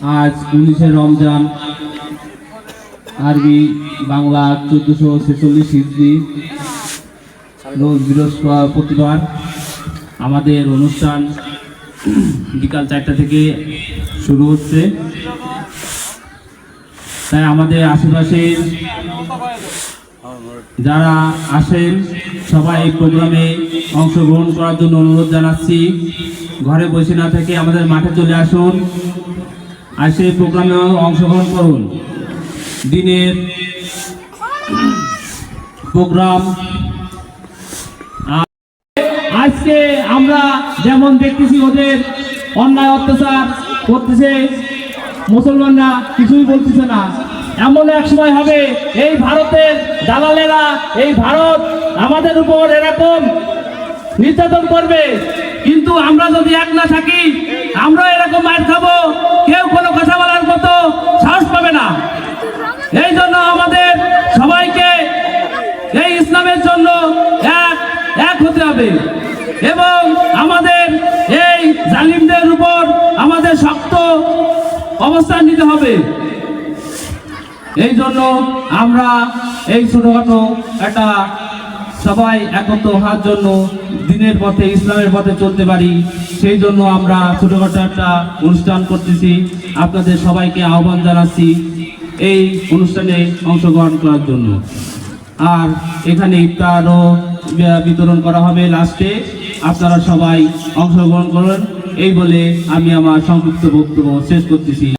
আজ উনিশে রমজান, আরবি বাংলা চোদ্দশো ছেচল্লিশ হিজড়ি রোজ বৃহস্পতিবার আমাদের অনুষ্ঠান বিকাল চারটা থেকে শুরু হচ্ছে। তাই আমাদের আশেপাশের যারা আসেন, সবাই এই প্রোগ্রামে অংশগ্রহণ করার জন্য অনুরোধ জানাচ্ছি। ঘরে বসে না থেকে আমাদের মাঠে চলে আসুন। আর সেই প্রোগ্রামে অংশগ্রহণ করুন। দিনের প্রোগ্রাম। আজকে আমরা যেমন দেখতেছি ওদের অন্যায় অত্যাচার করতেছে, মুসলমানরা কিছুই বলতেছে না। এমন এক সময় হবে, এই ভারতের দালালেরা, এই ভারত আমাদের উপর এরকম নির্যাতন করবে। কিন্তু আমরা যদি এক না থাকি আমরা এরকম এই জন্য আমাদের সবাইকে এই ইসলামের জন্য এক এক হতে হবে। এবং আমাদের এই জালিমদের উপর আমাদের শক্ত অবস্থান নিতে হবে। এই জন্য আমরা এই ছোটখাটো একটা সবাই একত্র হওয়ার জন্য দিনের পথে, ইসলামের পথে চলতে পারি। সেই জন্য আমরা ছোটখাটো একটা অনুষ্ঠান করতেছি। আপনাদের সবাইকে আহ্বান জানাচ্ছি। এই অনুষ্ঠানে অংশগ্রহণ করার জন্য। আর এখানে ইফতারও বিতরণ করা হবে লাস্টে। আপনারা সবাই অংশগ্রহণ করুন। এই বলে আমি আমার সংক্ষিপ্ত বক্তব্য শেষ করতেছি।